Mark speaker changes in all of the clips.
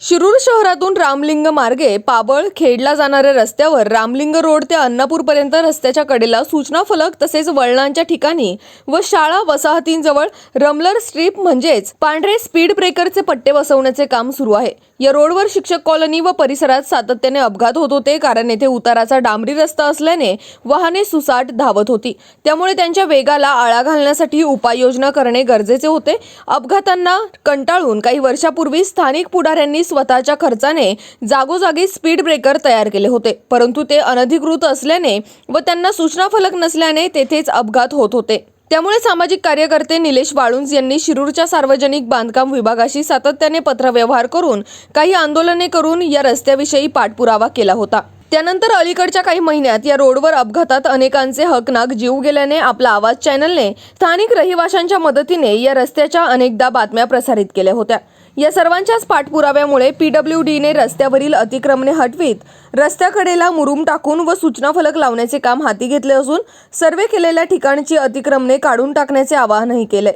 Speaker 1: शिरूर शहरातून रामलिंग मार्गे पाबळ खेडला जाणाऱ्या रस्त्यावर रामलिंग रोड ते अन्नापूरपर्यंत रस्त्याच्या कडेला सूचना फलक तसेच वळणांच्या ठिकाणी व शाळा वसाहतींजवळ रमलर स्ट्रीप म्हणजेच पांढरे स्पीड ब्रेकरचे पट्टे बसवण्याचे काम सुरू आहे. या रोडवर शिक्षक कॉलनी व परिसरात सातत्याने अपघात होत होते कारण येथे उताराचा डांबरी रस्ता असल्याने वाहने सुसाट धावत होती. त्यामुळे त्यांच्या वेगाला आळा घालण्यासाठी उपाययोजना करणे गरजेचे होते. अपघातांना कंटाळून काही वर्षापूर्वी स्थानिक पुढाऱ्यांनी स्वतःच्या खर्चाने जागोजागी स्पीड ब्रेकर तयार केले होते. परंतु ते अनधिकृत असल्याने व त्यांना सूचना फलक नसल्याने तेथेच अपघात होत होते. त्यामुळे सामाजिक कार्यकर्ते निलेश वाळुंज यांनी शिरूरच्या सार्वजनिक बांधकाम विभागाशी सातत्याने पत्रव्यवहार करून काही आंदोलने करून या रस्त्याविषयी पाठपुरावा केला होता. त्यानंतर अलीकडच्या काही महिन्यात या रोडवर अपघातात अनेकांचे हकनाक जीव गेल्याने आपला आवाज चॅनलने स्थानिक रहिवाशांच्या मदतीने या रस्त्याच्या अनेकदा बातम्या प्रसारित केल्या होत्या. या सर्वांच्याच पाठपुराव्यामुळे पीडब्ल्यू डीने रस्त्यावरील अतिक्रमणे हटवीत रस्त्याकडेला मुरुम टाकून व सूचना फलक लावण्याचे काम हाती घेतले असून सर्वे केलेल्या ठिकाणची अतिक्रमणे काढून टाकण्याचे आवाहनही केले.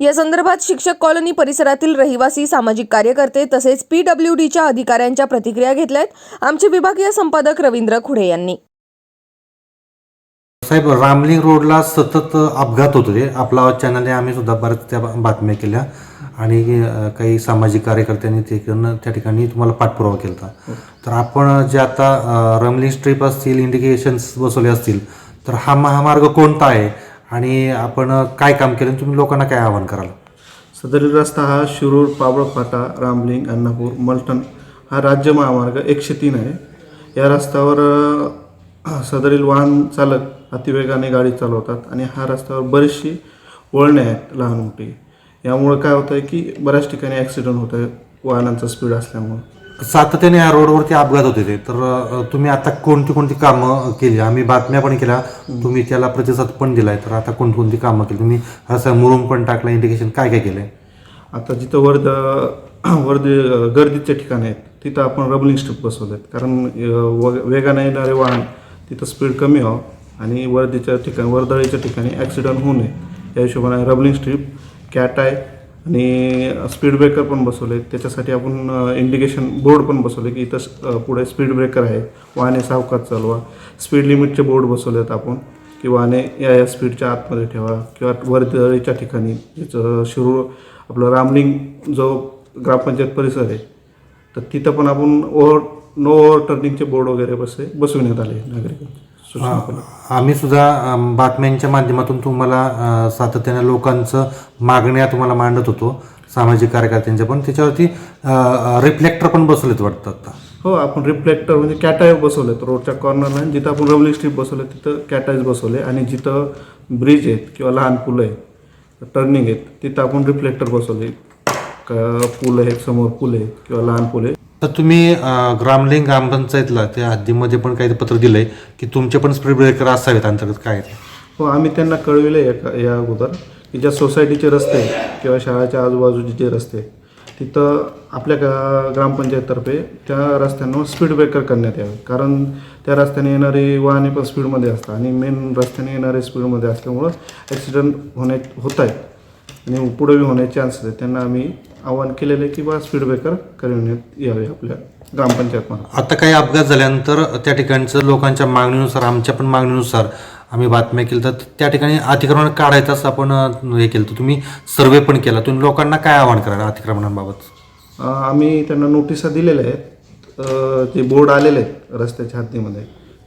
Speaker 1: या संदर्भात शिक्षक कॉलनी परिसरातील रहिवासी सामाजिक कार्यकर्ते तसेच पीडब्ल्यू डीच्या अधिकाऱ्यांच्या प्रतिक्रिया घेतल्यात. आमचे विभागीय संपादक रवींद्र खुडे यांनी.
Speaker 2: साहेब रामलिंग रोडला सतत अपघात होत होते. आपला चॅनलने आम्ही सुद्धा बऱ्याच त्या बातम्या केल्या. आणि काही सामाजिक कार्यकर्त्यांनी ते करणं त्या ठिकाणी तुम्हाला पाठपुरावा केला होता तर आपण जे आता रमली स्ट्रीप असतील इंडिकेशन्स बसवले असतील तर हा महामार्ग कोणता आहे? आणि आपण काय काम केलं आणि तुम्ही लोकांना काय आवाहन कराल?
Speaker 3: सदरील रस्ता हा शिरूर पाबळफाटा रामलिंग अण्णापूर मलटण हा राज्य महामार्ग एकशे तीन आहे. या रस्त्यावर सदरील वाहन चालक अतिवेगाने गाडी चालवतात आणि हा रस्त्यावर बरीचशी वळणे आहेत लहान मोठी. यामुळे काय होतं आहे की बऱ्याच ठिकाणी ॲक्सिडेंट होत आहे वाहनांचा स्पीड असल्यामुळे.
Speaker 2: सातत्याने या रोडवरती अपघात होते ते तर तुम्ही आता कोणती कोणती कामं केली? आम्ही बातम्या पण केल्या. तुम्ही त्याला प्रतिसाद पण दिलाय. तर आता कोणकोणती कामं केली? तुम्ही असं मुरुम पण टाकलं. इंडिकेशन काय काय केलंय?
Speaker 3: आता जिथं वर्द वर्दी गर्दीचे ठिकाण आहेत तिथं आपण रबलिंग स्ट्रिप बसवलेत कारण अ, व- वेगाने येणारे वाहन तिथं स्पीड कमी व्हावं आणि वर्दीच्या ठिकाणी वर्दळीच्या ठिकाणी ॲक्सिडेंट होऊ नये. या हिशोबाने रबलिंग स्ट्रिप कॅट आहे आणि स्पीड ब्रेकर पण बसवले त्याच्यासाठी आपण इंडिकेशन बोर्ड पण बसवले की इथं पुढे स्पीड ब्रेकर आहे. वाहने सावकात चालवा. स्पीड लिमिटचे बोर्ड बसवलेत आपण की वाहने या या स्पीडच्या आतमध्ये ठेवा किंवा वर्दळीच्या ठिकाणी. जिथं शिरूर आपलं रामलिंग जो ग्रामपंचायत परिसर आहे तर तिथं पण आपण ओव्हर नो ओव्हर टर्निंगचे बोर्ड वगैरे बसे बसविण्यात आले नागरिकांचे. सूचना.
Speaker 2: आम्ही सुद्धा बातम्यांच्या माध्यमातून तुम्हाला सातत्याने लोकांचं मागण्या तुम्हाला मांडत होतो सामाजिक कार्यकर्त्यांच्या पण. त्याच्यावरती रिफ्लेक्टर पण बसवलेत वाटतं आता.
Speaker 3: हो आपण रिफ्लेक्टर म्हणजे कॅटाईज बसवलेत. रोडच्या कॉर्नरला जिथं आपण रबलिंग स्ट्रीप बसवले तिथं कॅटाईज बसवले. आणि जिथं ब्रिज आहेत किंवा लहान पुलं आहेत टर्निंग आहेत तिथं आपण रिफ्लेक्टर बसवले. क- पूल आहेत समोर पूल आहेत किंवा लहान पूल आहेत.
Speaker 2: तर तुम्ही ग्रामलिंग ग्रामपंचायतला त्या हद्दीमध्ये पण काही पत्र दिलंय की तुमचे पण स्पीड ब्रेकर असावेत अंतर्गत काय ते?
Speaker 3: हो आम्ही त्यांना कळविले या या अगोदर की ज्या सोसायटीचे रस्ते किंवा शाळेच्या आजूबाजूचे जे रस्ते तिथं आपल्या गा ग्रामपंचायततर्फे त्या रस्त्यांवर स्पीड ब्रेकर करण्यात यावे कारण त्या रस्त्याने येणारी वाहने पण स्पीडमध्ये असतात आणि मेन रस्त्याने येणारे स्पीडमध्ये असल्यामुळं ॲक्सिडेंट होण्या होत आहेत आणि पुढे होण्याचे चान्सेस आहेत त्यांना आम्ही आवाहन केलेलं आहे की बा स्पीड ब्रेकर करण्यात यावे आपल्या ग्रामपंचायतमध्ये.
Speaker 2: आता काही अपघात झाल्यानंतर त्या ठिकाणचं लोकांच्या मागणीनुसार आमच्या पण मागणीनुसार आम्ही बातम्या केल्या. तर त्या ठिकाणी अतिक्रमण काढायचं असं आपण हे केलं. तर तुम्ही सर्वे पण केला. तुम्ही लोकांना काय आवाहन कराल अतिक्रमणाबाबत?
Speaker 3: आम्ही त्यांना नोटिसा दिलेल्या आहेत. जे बोर्ड आलेले आहेत रस्त्याच्या हद्दीमध्ये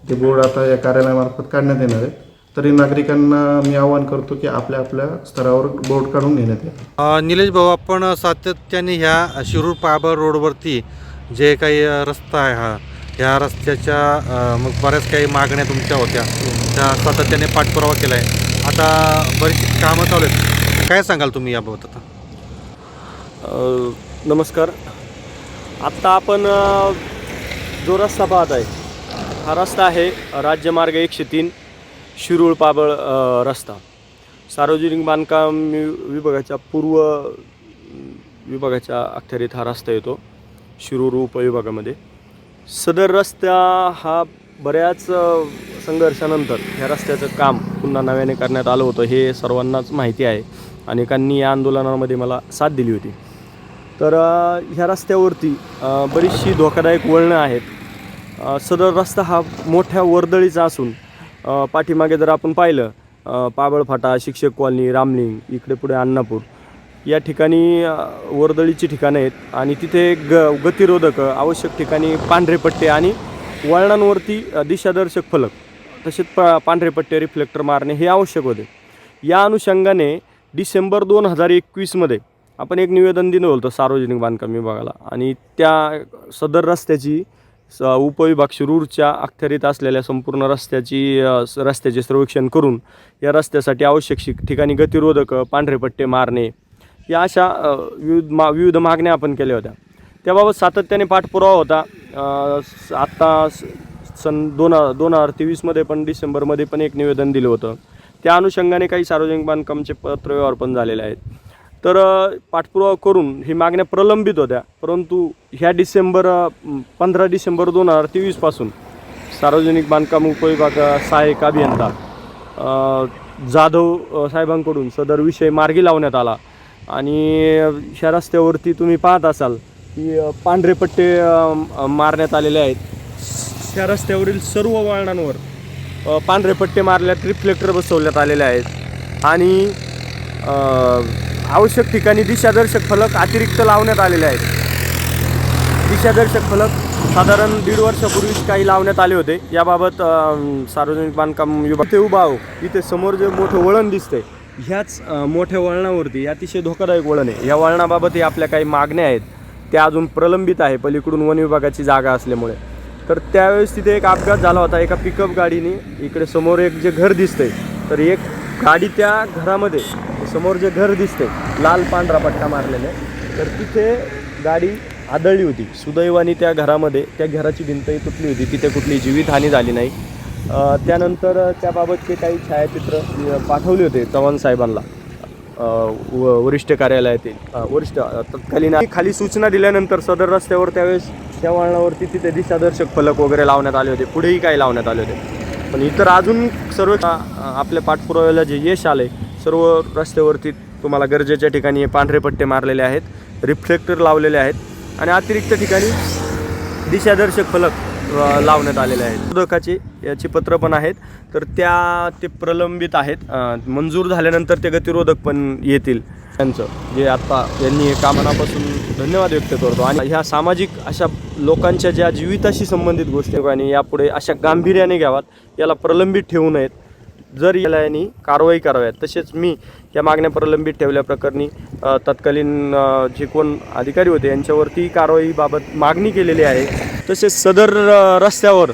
Speaker 3: ते बोर्ड आता या कार्यालयामार्फत काढण्यात येणार आहेत. तरी नागरिकांना मी आवाहन करतो की आपल्या आपल्या स्तरावर बोर्ड काढून घेण्यात यावे
Speaker 2: निलेश भाऊ आपण सातत्याने ह्या शिरूर पाबळ रोडवरती जे काही रस्ता आहे हा ह्या रस्त्याच्या मग बऱ्याच काही मागण्या तुमच्या होत्या. त्या सातत्याने पाठपुरावा केला आहे आता बरीचशी कामं चालू आहेत. काय सांगाल तुम्ही याबाबत आता?
Speaker 4: नमस्कार. आत्ता आपण जो रस्ता पाहत आहे हा रस्ता आहे राज्यमार्ग एकशे तीन. शिरूळ पाबळ रस्ता. सार्वजनिक बांधकाम विभागाच्या पूर्व विभागाच्या अखत्यारीत हा रस्ता येतो शिरूर उपविभागामध्ये सदर रस्ता हा बऱ्याच संघर्षानंतर ह्या रस्त्याचं काम पुन्हा नव्याने करण्यात आलं होतं हे सर्वांनाच माहिती आहे अनेकांनी या आंदोलनामध्ये मला साथ दिली होती. तर ह्या रस्त्यावरती बरीचशी धोकादायक वळणं आहेत. सदर रस्ता हा मोठ्या वर्दळीचा असून पाठीमागे जर आपण पाहिलं पाबळफाटा शिक्षक कॉलनी रामलिंग इकडे पुढे अण्णापूर या ठिकाणी वर्दळीची ठिकाणं आहेत आणि तिथे ग गतिरोधक आवश्यक ठिकाणी पांढरे पट्टे आणि वळणांवरती दिशादर्शक फलक तसेच प पांढरे पट्टे रिफ्लेक्टर मारणे हे आवश्यक होते. या अनुषंगाने डिसेंबर दोन हजार एकवीसमध्ये आपण एक निवेदन दिलं होतं सार्वजनिक बांधकाम विभागाला आणि त्या सदर रस्त्याची स उपविभाग शिरूरच्या अखत्यारीत असलेल्या संपूर्ण रस्त्याची रस्त्याचे सर्वेक्षण करून या रस्त्यासाठी आवश्यक शिक ठिकाणी गतिरोधक पांढरे पट्टे मारणे या अशा विविध मा विविध मागण्या आपण केल्या होत्या. त्याबाबत सातत्याने पाठपुरावा होता. स- आत्ता स- सन दोन दोन हजार तेवीसमध्ये पण डिसेंबरमध्ये पण एक निवेदन दिलं होतं. त्या अनुषंगाने काही सार्वजनिक बांधकामचे पत्रव्यवहार पण झालेले आहेत. तर पाठपुरावा करून ही मागण्या प्रलंबित होत्या. परंतु ह्या डिसेंबर पंधरा डिसेंबर दोन हजार तेवीसपासून सार्वजनिक बांधकाम उपविभाग सहाय्यक अभियंता जाधव साहेबांकडून सदर विषय मार्गी लावण्यात आला. आणि ह्या रस्त्यावरती तुम्ही पाहत असाल की पांढरे पट्टे मारण्यात आलेले आहेत. ह्या रस्त्यावरील सर्व वळणांवर पांढरे पट्टे मारल्यात रिफ्लेक्टर बसवण्यात आलेले आहेत. आणि आवश्यक ठिकाणी दिशादर्शक फलक अतिरिक्त लावण्यात आलेले आहेत. दिशादर्शक फलक साधारण दीड वर्षापूर्वीच काही लावण्यात आले होते. याबाबत सार्वजनिक बांधकाम विभाग ते उभा आहो. इथे समोर जे मोठं वळण दिसतंय ह्याच मोठ्या वळणावरती अतिशय धोकादायक वळण आहे. या वळणाबाबतही आपल्या काही मागण्या आहेत. त्या अजून प्रलंबित आहे. पलीकडून वन विभागाची जागा असल्यामुळे. तर त्यावेळेस तिथे एक अपघात झाला होता. एका पिकअप गाडीने इकडे समोर एक जे घर दिसतंय तर एक गाडी त्या घरामध्ये समोर जे घर दिसते लाल पांढरा पट्टा मारलेले तर तिथे गाडी आदळली होती. सुदैवाने त्या घरामध्ये त्या घराची भिंतही तुटली होती. तिथे कुठली जीवितहानी झाली नाही. त्यानंतर त्याबाबतचे काही छायाचित्र पाठवले होते चव्हाण साहेबांना. व- वरिष्ठ कार्यालयातील वरिष्ठ तत्कालीन खाली सूचना दिल्यानंतर सदर रस्त्यावर त्यावेळेस त्या वळणावरती तिथे दिशादर्शक फलक वगैरे लावण्यात आले होते. पुढेही काही लावण्यात आले होते. पण इतर अजून सर्व आपल्या पाठपुराव्याला जे यश आले सर्व रस्त्यावरती तुम्हाला गरजेच्या ठिकाणी पांढरे पट्टे मारलेले आहेत रिफ्लेक्टर लावलेले आहेत आणि अतिरिक्त ठिकाणी दिशादर्शक फलक लावण्यात आलेले आहेत. विरोधकाचे याची पत्र पण आहेत तर त्या ते प्रलंबित आहेत. मंजूर झाल्यानंतर ते गतिरोधक पण येतील. त्यांचं जे आत्ता यांनी कामनापासून धन्यवाद व्यक्त करतो. आणि ह्या सामाजिक अशा लोकांच्या ज्या जीविताशी संबंधित गोष्टी आणि यापुढे अशा गांभीर्याने घ्यावात याला प्रलंबित ठेवू नयेत. जर याला यांनी कारवाई कराव्यात तसेच मी या मागण्या प्रलंबित ठेवल्याप्रकरणी तत्कालीन जे कोण अधिकारी होते यांच्यावरती कारवाईबाबत मागणी केलेली आहे. तसेच सदर रस्त्यावर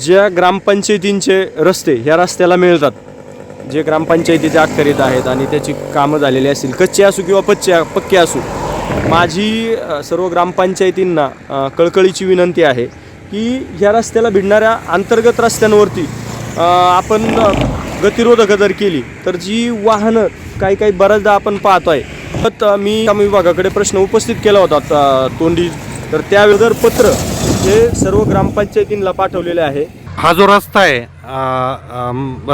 Speaker 4: ज्या ग्रामपंचायतींचे रस्ते ह्या रस्त्याला मिळतात जे ग्रामपंचायतीच्या अखत्यारीत आहेत आणि त्याची कामं झालेली असतील कच्चे असू किंवा पच्चे पक्के असू माझी सर्व ग्रामपंचायतींना कळकळीची विनंती आहे की ह्या रस्त्याला भिडणाऱ्या अंतर्गत रस्त्यांवरती आपण गतिरोधक जर केली तर जी वाहनं काही काही बऱ्याचदा आपण पाहतो आहे तर मी काम विभागाकडे प्रश्न उपस्थित केला होता तोंडी. तर त्यावेळेस पत्र हे सर्व ग्रामपंचायतींना पाठवलेले आहे.
Speaker 2: हा जो रस्ता आहे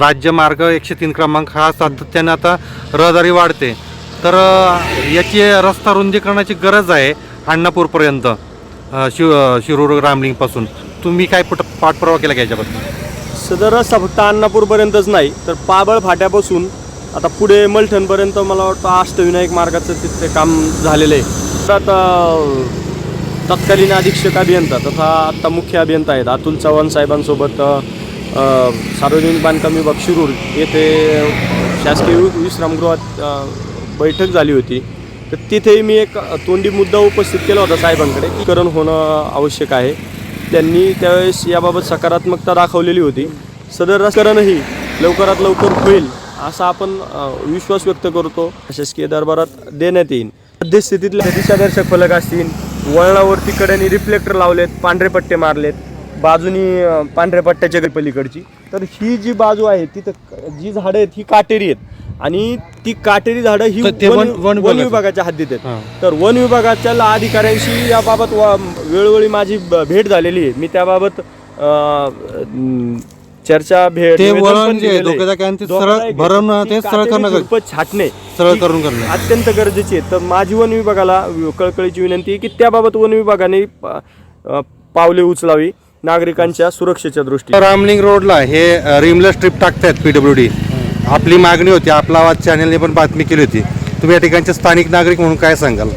Speaker 2: राज्यमार्ग एकशे तीन क्रमांक हा सातत्याने आता रहदारी वाढते. तर याची रस्ता रुंदीकरणाची गरज आहे अण्णापूरपर्यंत शिव शिरूर रामलिंगपासून. तुम्ही काय पट पाठपुरावा केला का याच्याबद्दल?
Speaker 4: सदर रस्ता फक्त अन्नापूरपर्यंतच नाही तर पाबळ फाट्यापासून आता पुढे मलठणपर्यंत मला वाटतं अष्टविनायक मार्गाचं तिथे काम झालेलं आहे. तर आता तत्कालीन अधीक्षक अभियंता तथा आत्ता मुख्य अभियंता आहेत. अतुल चव्हाण साहेबांसोबत सार्वजनिक बांधकाम विभाग शिरूर येथे शासकीय विश्रामगृहात बैठक झाली होती. तर तिथेही मी एक तोंडी मुद्दा उपस्थित केला होता साहेबांकडे. करण होणं आवश्यक आहे. त्यांनी त्यावेळेस याबाबत सकारात्मकता दाखवलेली होती. सदर राजकारणही लवकरात लवकर होईल असा आपण विश्वास व्यक्त करतो. शासकीय दरबारात देण्यात येईल मध्यस्थितीतले दिशादर्शक फलक असतील वळणावरती कड्याने रिफ्लेक्टर लावलेत पांढरे पट्टे मारलेत बाजूनी पांढऱ्या पट्ट्याच्या पलीकडची तर ही जी बाजू आहे तिथं जी झाडं आहेत ही काटेरी आहेत. आणि ती काटेरी झाडं ही
Speaker 2: तर ते
Speaker 4: वन
Speaker 2: वन- वन
Speaker 4: वन
Speaker 2: विभागाचं.
Speaker 4: विभागाच्या हद्दीत आहेत
Speaker 2: हां.
Speaker 4: तर वन विभागाच्या ला- अधिकाऱ्यांशी याबाबत वा वेळोवेळी माझी ब- भेट झालेली आहे मी त्याबाबत अ, अं, चर्चा भेट
Speaker 2: ते
Speaker 4: निवेदन
Speaker 2: वळण
Speaker 4: पण
Speaker 2: जे आहे
Speaker 4: दिलेलं आहे.
Speaker 2: डोक्याच्या आणि ते सरळ
Speaker 4: धोकादायक आहे.
Speaker 2: भरून
Speaker 4: ती
Speaker 2: ते सरळ
Speaker 4: काटेरी
Speaker 2: करणं गरजेचं.
Speaker 4: झुडपं छाटणे
Speaker 2: सरळ
Speaker 4: ही
Speaker 2: करून करणे.
Speaker 4: अत्यंत गरजेची आहे तर माझी वन विभागाला वि- कळकळीची विनंती आहे की त्याबाबत वन विभागाने पा- अ, पावले उचलावी नागरिकांच्या सुरक्षेच्या दृष्टीने
Speaker 2: रामलिंग रोडला हे रिमला स्ट्रीप टाकतायत पीडब्ल्यू डी आपली मागणी होती आपला आवाज चॅनलने पण बातमी केली होती. तुम्ही या ठिकाणचे स्थानिक नागरिक म्हणून काय सांगाल?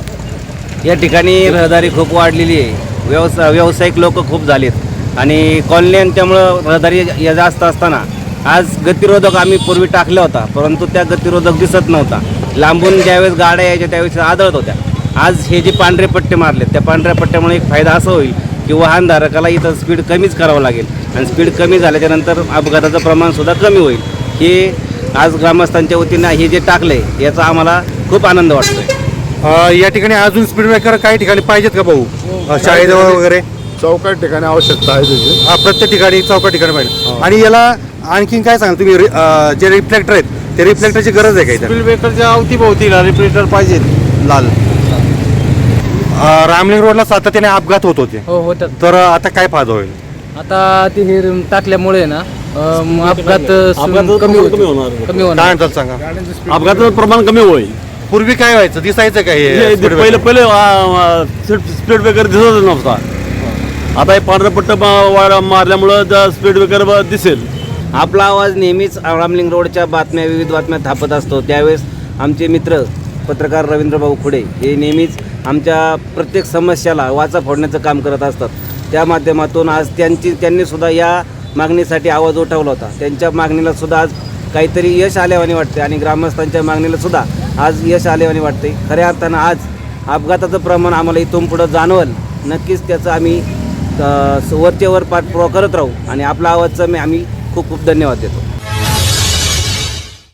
Speaker 5: या ठिकाणी रहदारी खूप वाढलेली आहे. व्यवसा व्यावसायिक लोक खूप झालेत. आणि कॉलन्यांच्यामुळं रहदारी या जास्त असताना आज गतिरोधक आम्ही पूर्वी टाकला होता परंतु त्या गतिरोधक दिसत नव्हता. लांबून ज्यावेळेस गाड्या यायच्या त्यावेळेस आदळत होत्या. आज हे जे पांढरे पट्टे मारले त्या पांढऱ्या पट्ट्यामुळे एक फायदा असा होईल की वाहनधारकाला इथं स्पीड कमीच करावं लागेल. आणि स्पीड कमी झाल्याच्यानंतर अपघाताचं प्रमाणसुद्धा कमी होईल. हे आज ग्रामस्थांच्या वतीनं हे जे टाकलं आहे याचा आम्हाला खूप आनंद वाटतोय.
Speaker 2: अ, या ठिकाणी अजून स्पीड ब्रेकर काही ठिकाणी पाहिजेत का भाऊ? अ, शाळेजवळ वगैरे?
Speaker 6: चौकाट ठिकाणी आवश्यकता आहे त्याची.
Speaker 2: हा प्रत्येक ठिकाणी चौका ठिकाणी पाहिजे. आणि याला आणखीन काय सांगाल तुम्ही? रि- अ, जे रिफ्लेक्टर आहेत ते रिफ्लेक्टरची गरज आहे का इथं?
Speaker 6: स्पीड ब्रेकरच्या अवतीभोवतीला रिफ्लेक्टर पाहिजे. लाल.
Speaker 2: रामलिंग रोडला सातत्याने अपघात होत होते.
Speaker 7: हो होतात.
Speaker 2: तर आता काय फायदा होईल?
Speaker 7: आता ते हे टाकल्यामुळे ना अं, अपघात स- कमी होतो. कमी
Speaker 2: काय
Speaker 7: होणार.
Speaker 2: म्हणतात सांगा?
Speaker 8: अपघाताचं प्रमाण कमी होईल.
Speaker 2: पूर्वी काय व्हायचं? दिसायचं का हे
Speaker 8: हे
Speaker 2: speed
Speaker 8: पहिले
Speaker 2: breaker?
Speaker 8: पहिले स्पीड ब्रेकर दिसत नव्हता. आता हे पांढरं पट्ट मारल्यामुळं स्पीड ब्रेकर दिसेल.
Speaker 5: आपला आवाज नेहमीच रामलिंग रोडच्या बातम्या विविध बातम्या थापत असतो. त्यावेळेस आमचे मित्र पत्रकार रवींद्रभाऊ खुडे हे नेहमीच आमच्या प्रत्येक समस्याला वाचा फोडण्याचं काम करत असतात. त्या माध्यमातून आज त्यांची त्यांनी सुद्धा या मागणीसाठी आवाज उठवला होता. त्यांच्या मागणीला सुद्धा आज काहीतरी यश आल्यावानी वाटते आणि ग्रामस्थांच्या मागणीला सुद्धा आज यश आल्यावानी वाटते. खऱ्या अर्थानं आज अपघाताचं प्रमाण आम्हाला इथून पुढं जाणवल. नक्कीच त्याचं आम्ही वरचेवर पाठपुरावा करत राहू आणि आपला आवाजचं मी आम्ही खूप खूप धन्यवाद देतो.